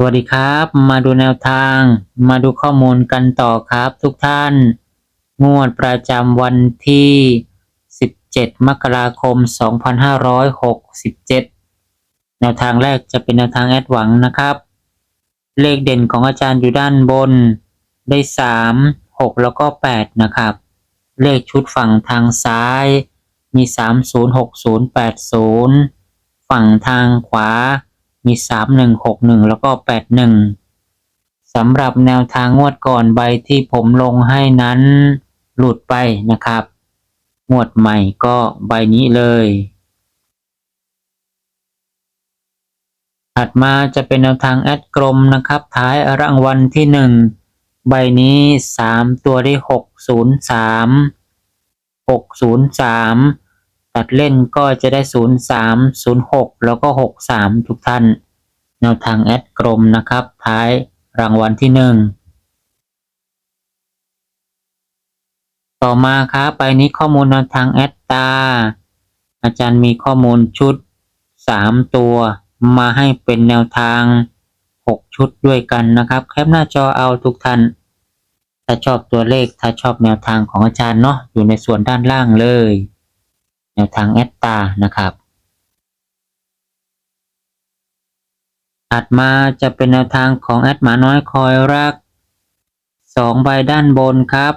สวัสดีครับ มาดูแนวทาง มาดูข้อมูลกันต่อครับทุกท่าน งวดประจำวันที่ 17 มกราคม 2567 แนวทางแรกจะเป็นแนวทางแอดหวังนะครับ เลขเด่นของอาจารย์อยู่ด้านบนได้ 3 6 แล้วก็ 8 นะครับ เลขชุดฝั่งทางซ้ายมี 30 60 80 ฝั่งทางขวา มี 3 1 6 1 แล้วก็ 8 1สำหรับแนวทางงวดก่อนใบที่ผมลงให้นั้นหลุดไปนะครับ งวดใหม่ก็ใบนี้เลย ถัดมาจะเป็นแนวทางแอดกลมนะครับ ท้ายรางวัลที่หนึ่งใบนี้ 3 ตัวได้ 603 603 ตัดเล่นก็จะได้ 03 06 แล้วก็ 63 ทุกท่าน แนวทางแอดกลมนะครับ ท้ายรางวัลที่หนึ่งต่อมาครับไปนี้ข้อมูลแนวทางแอดตา อาจารย์มีข้อมูลชุด 3 ตัว มาให้เป็นแนวทาง 6 ชุดด้วยกันนะครับ แคปหน้าจอเอาทุกท่านถ้าชอบตัวเลขถ้าชอบแนวทางของอาจารย์เนาะอยู่ในส่วนด้านล่างเลย แนวทางแอตตานะครับ ถัดมาจะเป็นแนวทางของแอดหมาน้อยคอยรักสองใบด้านบนครับ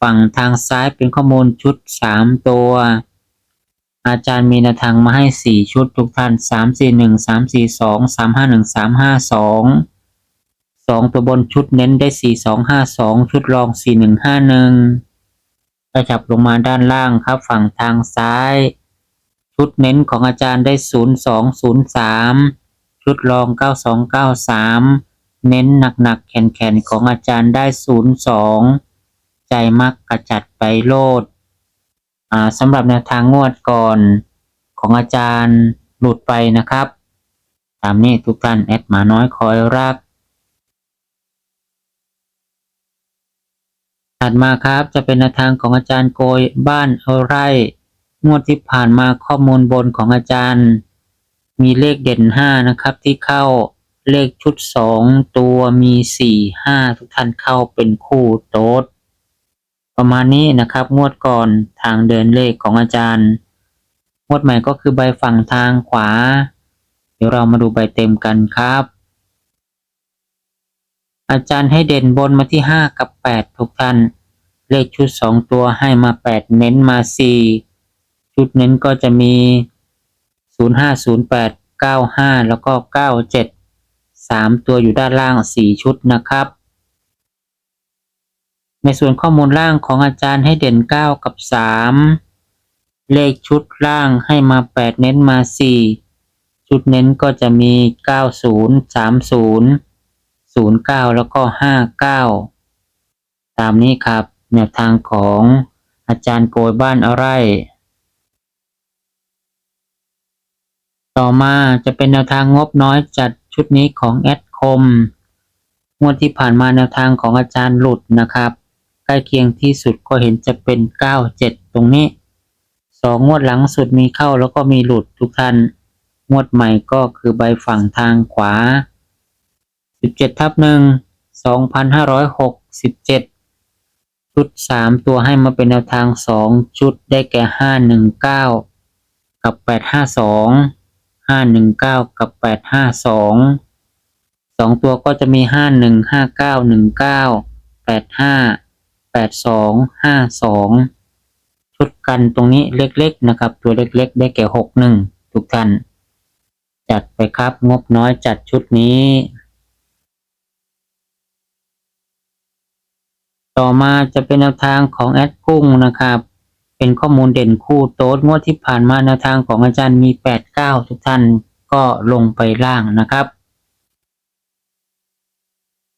ฝั่งทางซ้ายเป็นข้อมูลชุดสามตัว อาจารย์มีแนวทางมาให้สี่ชุดทุกท่านสามสี่หนึ่งสามสี่สองสามห้าหนึ่งสามห้าสองสองตัวบนชุดเน้นได้สี่สองห้าสองชุดรองสี่หนึ่งห้าหนึ่ง กระยับลงมาด้านล่างครับ ฝั่งทางซ้าย ชุดเน้นของอาจารย์ได้ 0203 ชุดรอง 9293 เน้นหนักๆแข็งๆของอาจารย์ได้ 02 ใจมักกระจัดไปโลดสำหรับแนวทางงวดก่อนของอาจารย์หลุดไปนะครับ ตามนี้ทุกท่านแอดหมาน้อยคอยรัก ถัดมาครับจะเป็นแนวทางของอาจารย์โกยบ้านเอาไร่งวดที่ผ่านมาข้อมูลบนของอาจารย์ มีเลขเด่นห้านะครับที่เข้าเลขชุดสองตัวมีสี่ห้าทุกท่านเข้าเป็นคู่โต๊ดประมาณนี้นะครับงวดก่อนทางเดินเลขของอาจารย์งวดใหม่ก็คือใบฝั่งทางขวา เดี๋ยวเรามาดูใบเต็มกันครับ อาจารย์ให้เด่นบนมาที่ห้ากับแปดทุกท่าน เลขชุดสองตัวให้มาแปดเน้นมาสี่ชุดเน้นก็จะมีศูนย์ห้าศูนย์แปดเก้าห้าแล้วก็เก้าเจ็ดสามตัวอยู่ด้านล่างสี่ชุดนะครับ ในส่วนข้อมูลล่างของอาจารย์ให้เด่น 9 กับ 3 เลขชุดล่างให้มา 8 เน้นมา 4 ชุดเน้นก็จะมี 90 30 09 แล้วก็ 59 ตามนี้ครับแนวทางของอาจารย์โกยบ้านอะไร ต่อมาจะเป็นแนวทางงบน้อยจัดชุดนี้ของแอดคม งวดที่ผ่านมาแนวทางของอาจารย์หลุดนะครับ ใกล้เคียงที่สุดก็เห็นจะเป็น 97 ตรงนี้สองงวดหลังสุดมีเข้าแล้วก็มีหลุดทุกท่าน งวดใหม่ก็คือใบฝั่งทางขวา 17ทับหนึ่ง2567ชุด3ตัวให้มาเป็นแนวทาง2ชุดได้แก่519กับ852 519กับ852สองตัวก็จะมี51 59 19 85 82 52ชุดกันตรงนี้เล็กๆนะครับ ตัวเล็กๆ ได้แก่61ทุกท่านจัดไปครับงบน้อยจัดชุดนี้ ต่อมาจะเป็นแนวทางของแอดกุ้งนะครับ เป็นข้อมูลเด่นคู่โต๊ดงวดที่ผ่านมาแนวทางของอาจารย์มี 8 9 ทุกท่านก็ลงไปล่างนะครับ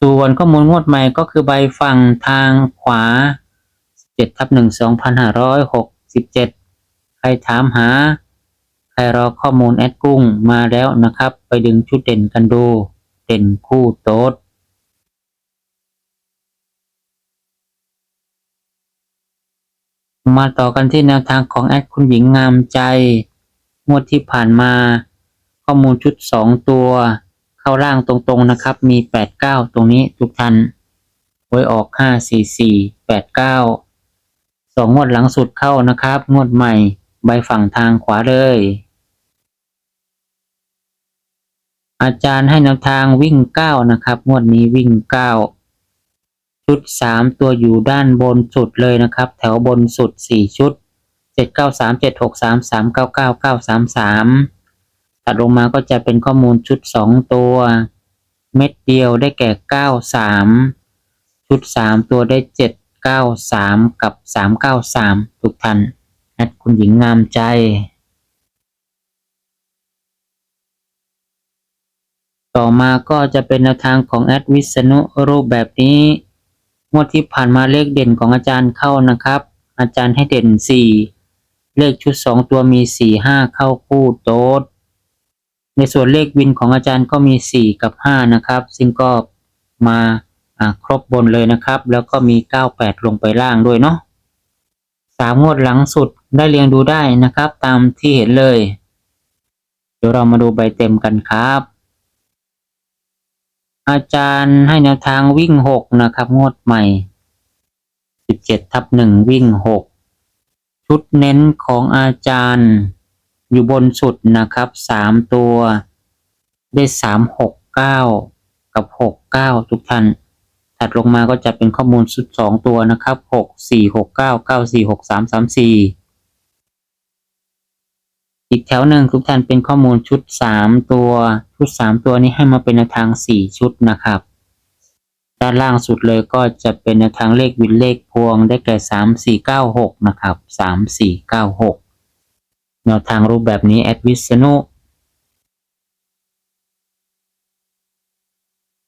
ส่วนข้อมูลงวดใหม่ก็คือใบฝั่งทางขวา7ทับ1 2567 ใครถามหา ใครรอข้อมูลแอดกุ้งมาแล้วนะครับ ไปดึงชุดเด่นกันดู เด่นคู่โต๊ด มาต่อกันที่แนวทางของแอดคุณหญิงงามใจ งวดที่ผ่านมา ข้อมูลชุด 2 ตัว เข้าร่างตรงๆนะครับ มี 89 ตรงนี้ทุกท่านไว้ออก 544 89 สองงวดหลังสุดเข้านะครับ งวดใหม่ใบฝั่งทางขวาเลย อาจารย์ให้แนวทางวิ่ง 9 นะครับ งวดนี้วิ่ง 9 ชุด 3 ตัวอยู่ด้านบนสุดเลยนะครับ แถวบนสุด 4 ชุด 7 9 3 7 6 3 3 9 9 9 3 3 ตัดลงมาก็จะเป็นข้อมูลชุด 2 ตัว เม็ดเดียวได้แก่ 9 3 ชุด 3 ตัวได้ 7 9 3 กับ 3 9 3 ทุกท่านแอดคุณหญิงงามใจต่อมาก็จะเป็นแนวทางของแอดวิษณุรูปแบบนี้ งวดที่ผ่านมาเลขเด่นของอาจารย์เข้านะครับ อาจารย์ให้เด่น4เลขชุด2ตัวมี4 5เข้าคู่โต๊ดในส่วนเลขวินของอาจารย์ก็มี4กับ5นะครับ ซึ่งก็มาครบบนเลยนะครับ แล้วก็มี98ลงไปล่างด้วยเนาะสามงวดหลังสุดได้เรียงดูได้นะครับ ตามที่เห็นเลย เดี๋ยวเรามาดูใบเต็มกันครับ อาจารย์ให้แนวทางวิ่ง6นะครับ งวดใหม่17ทับ1วิ่ง6ชุดเน้นของอาจารย์อยู่บนสุดนะครับ3ตัวได้3 6 9กับ6 9ทุกท่านถัดลงมาก็จะเป็นข้อมูลชุด2ตัวนะครับ6 4 6 9 9 4 6 3 3 4 อีกแถวหนึ่งทุกท่านเป็นข้อมูลชุด 3 ตัว ชุด 3 ตัวนี้ให้มาเป็นแนวทาง 4 ชุดนะครับ ด้านล่างสุดเลยก็จะเป็นแนวทางเลขวินเลขพวงได้แก่ 3 4 9 6 นะครับ 3 4 9 6 แนวทางรูปแบบนี้แอดวิษณุ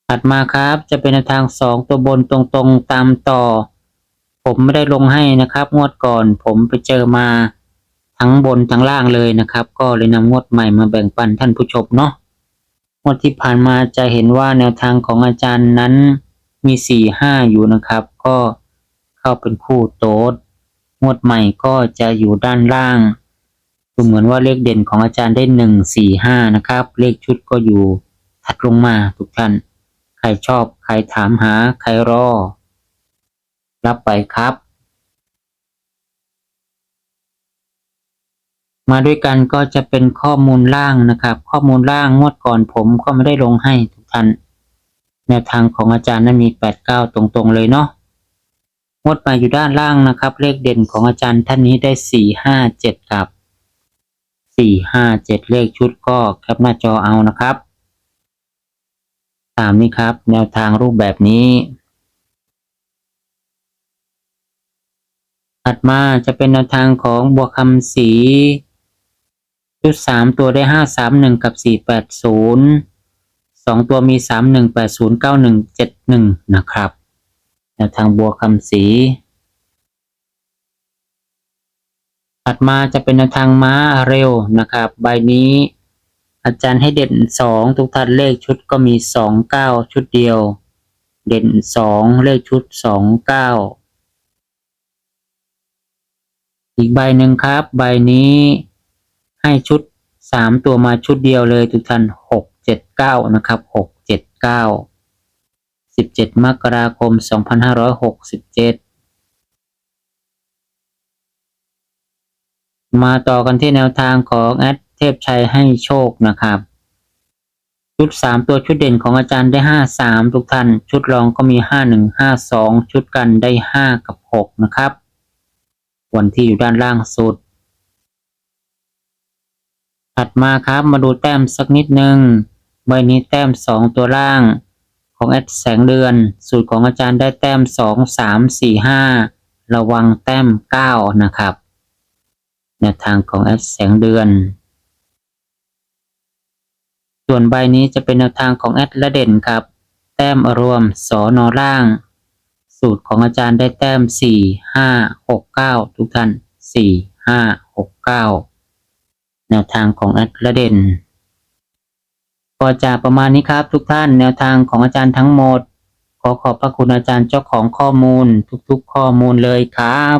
ถัดมาครับจะเป็นแนวทาง 2 ตัวบนตรงๆตามต่อ ผมไม่ได้ลงให้นะครับ งวดก่อนผมไปเจอมา ทั้งบนทั้งล่างเลยนะครับ ก็เลยนำงวดใหม่มาแบ่งปันท่านผู้ชมเนาะงวดที่ผ่านมาจะเห็นว่าแนวทางของอาจารย์นั้นมีสี่ห้าอยู่นะครับ ก็เข้าเป็นคู่โต๊ดงวดใหม่ก็จะอยู่ด้านล่างดูเหมือนว่าเลขเด่นของอาจารย์ได้หนึ่งสี่ห้านะครับ เลขชุดก็อยู่ถัดลงมาทุกท่าน ใครชอบ ใครถามหา ใครรอ รับไปครับ มาด้วยกันก็จะเป็นข้อมูลล่างนะครับ ข้อมูลล่างงวดก่อนผมก็ไม่ได้ลงให้ทุกท่านแนวทางของอาจารย์นั้นมี 89 ตรงๆเลยเนาะงวดไปอยู่ด้านล่างนะครับ เลขเด่นของอาจารย์ท่านนี้ได้ 457 กับ 457 เลขชุดก็แคปหน้าจอเอานะครับ ตามนี้ครับ แนวทางรูปแบบนี้ถัดมาจะเป็นแนวทางของบัวคำศรี ชุดสามตัวได้ห้าสามหนึ่งกับสี่แปดศูนย์สองตัวมีสามหนึ่งแปดศูนย์เก้าหนึ่งเจ็ดหนึ่งนะครับแนวทางบัวคำศรีถัดมาจะเป็นแนวทางม้าเร็วนะครับ ใบนี้อาจารย์ให้เด่นสองทุกท่านเลขชุดก็มีสองเก้าชุดเดียว เด่นสองเลขชุดสองเก้าอีกใบหนึ่งครับ ใบนี้ ให้ชุดสามตัวมาชุดเดียวเลยทุกท่านหกเจ็ดเก้านะครับหกเจ็ดเก้าสิบเจ็ดมกราคมสองพันห้าร้อยหกสิบเจ็ดมาต่อกันที่แนวทางของแอดเทพชัยให้โชคนะครับ ชุดสามตัวชุดเด่นของอาจารย์ได้ห้าสามทุกท่าน ชุดรองก็มีห้าหนึ่งห้าสองชุดกันได้ห้ากับหกนะครับ วันที่อยู่ด้านล่างสุด ถัดมาครับมาดูแต้มสักนิดนึงใบนี้แต้มสองตัวล่าง ของแอดแสงเดือน สูตรของอาจารย์ได้แต้มสองสามสี่ห้าระวังแต้มเก้านะครับแนวทางของแอดแสงเดือน ส่วนใบนี้จะเป็นแนวทางของแอดละเด่นครับ แต้มรวมสอนอล่าง สูตรของอาจารย์ได้แต้มสี่ห้าหกเก้าทุกท่านสี่ห้าหกเก้า แนวทางของแอดละเด่นก็จะประมาณนี้ครับทุกท่านแนวทางของอาจารย์ทั้งหมด ขอขอบพระคุณอาจารย์เจ้าของข้อมูลทุกๆข้อมูลเลยครับ